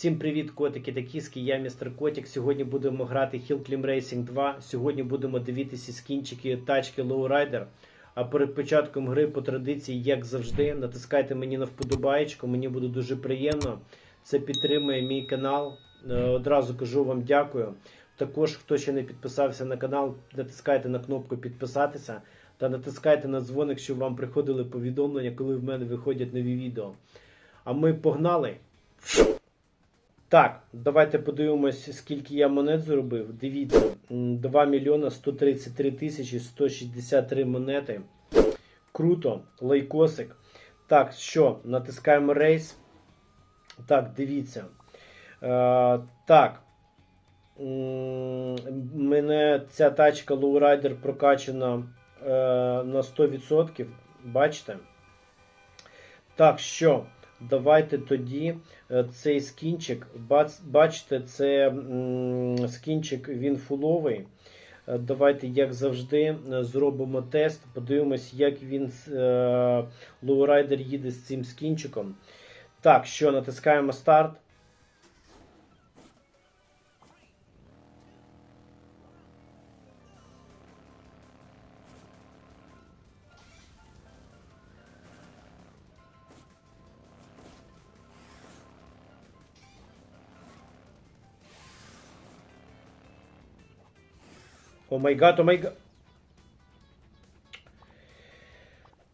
Всім привіт, котики та кіски. Я містер Котик. Сьогодні будемо грати Hill Climb Racing 2. Сьогодні будемо дивитися скінчики тачки Lowrider. А перед початком гри по традиції, як завжди, натискайте мені на вподобаєчку. Мені буде дуже приємно. Це підтримує мій канал. Е, Одразу кажу вам дякую. Також, хто ще не підписався на канал, натискайте на кнопку підписатися та натискайте на дзвоник, щоб вам приходили повідомлення, коли в мене виходять нові відео. А ми погнали. Так, давайте подивимось, скільки я монет заробив. Дивіться, 2 мільйона 133 тисячі 163 монети. Круто, лайкосик. Так, що, натискаємо рейс. Так, дивіться. Е, так. Мене ця тачка Lowrider прокачана е, на 100%. Бачите? Так, що? Давайте тоді е, цей скінчик. Бачите, це скінчик він фуловий. Е, Давайте, як завжди, е, зробимо тест. Подивимось, як він лоурайдер їде з цим скінчиком. Так, що, натискаємо старт. О май гад, о май гад.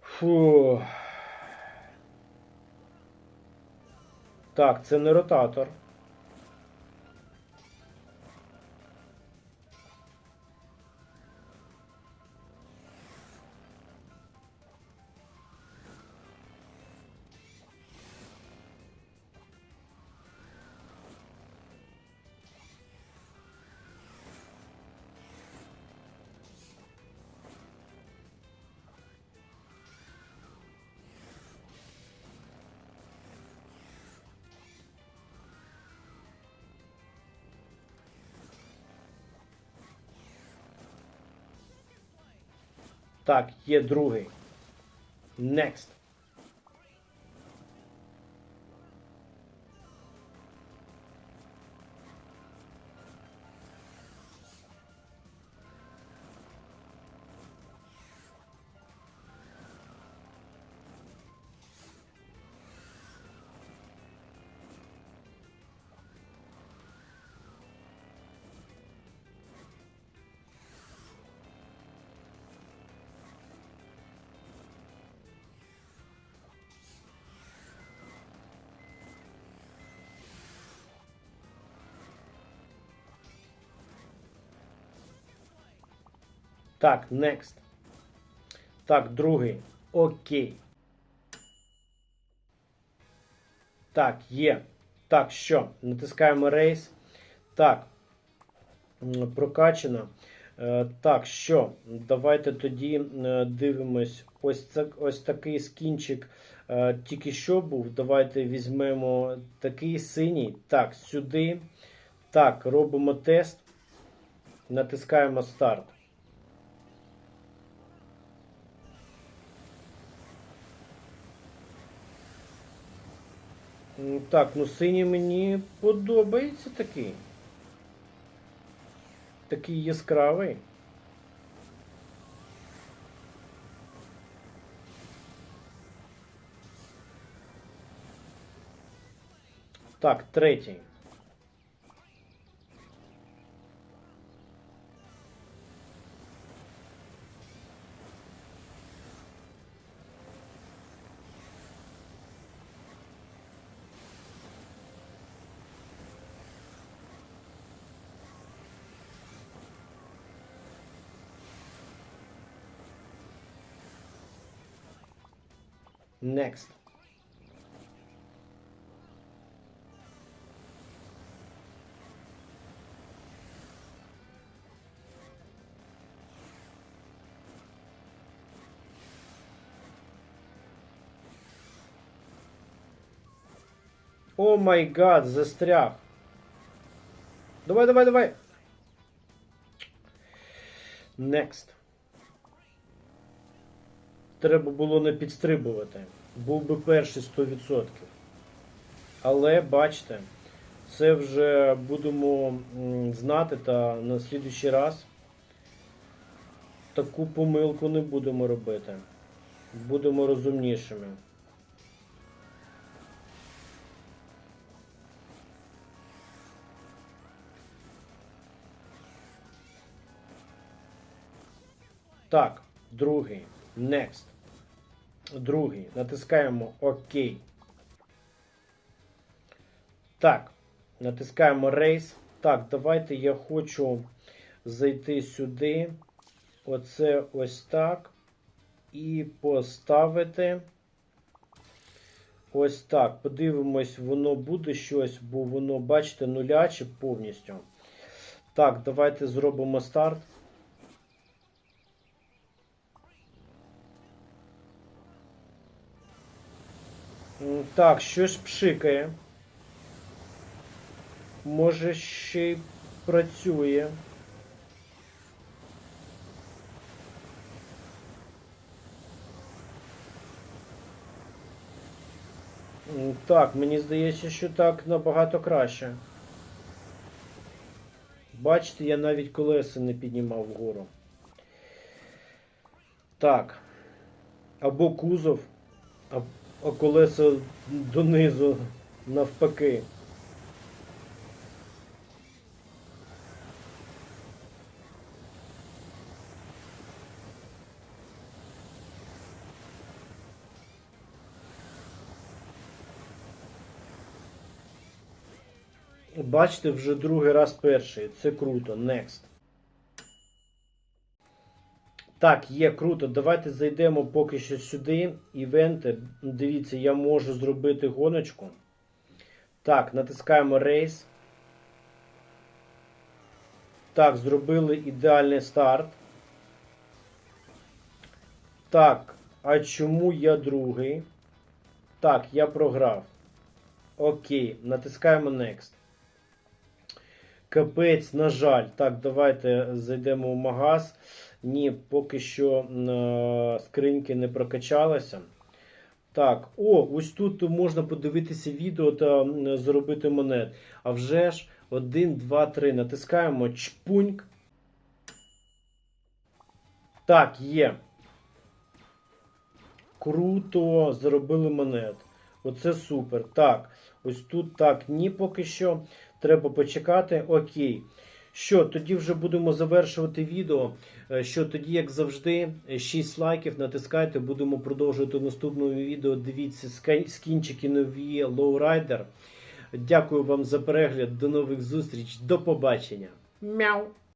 Фу. Так, це не ротатор. Так, є другий. Next. Так, next. Так, другий. Окей. Так, є. Так, що? Натискаємо рейс. Так. М, Прокачано. Е, Так, що? Давайте тоді е, дивимось. Ось це ось такий скінчик е, тільки що був. Давайте візьмемо такий синій. Так, сюди. Так, робимо тест. Натискаємо старт. Так, ну синій мені подобається такий. Такий яскравий. Так, третій. Next. О май гад, застряг. Давай, давай, давай. Next. Треба було не підстрибувати. Був би перший 100%. Але бачите, це вже будемо знати та на слідуючий раз таку помилку не будемо робити. Будемо розумнішими. Так, другий. Next. Другий. Натискаємо ОК. Так, натискаємо Race. Так, давайте я хочу зайти сюди. Оце ось так. І поставити. Ось так. Подивимось, воно буде щось, бо воно, бачите, нуляче повністю. Так, давайте зробимо старт. Так, щось пшикає. Може ще й працює. Так, мені здається, що так набагато краще. Бачите, я навіть колеса не піднімав вгору. Так. Або кузов, а колеса донизу навпаки. Бачите, вже другий раз перший. Це круто. Next. Так, є круто. Давайте зайдемо поки що сюди. Івенти. Дивіться, я можу зробити гоночку. Так, натискаємо Race. Так, зробили ідеальний старт. Так, а чому я другий? Так, я програв. Окей, натискаємо Next. Капець, на жаль. Так, давайте зайдемо в магаз. Ні, поки що е, скриньки не прокачалися. Так, о, ось тут можна подивитися відео та м, заробити монет. А вже ж 1, 2, 3. Натискаємо чпуньк. Так, є. Круто, заробили монет. Оце супер. Так, ось тут так, ні, поки що. Треба почекати. Окей. Що, тоді вже будемо завершувати відео. Е, Що тоді, як завжди, 6 лайків натискайте, будемо продовжувати наступному відео. Дивіться скінчики нові лоурайдер. Дякую вам за перегляд. До нових зустріч. До побачення. Мяу.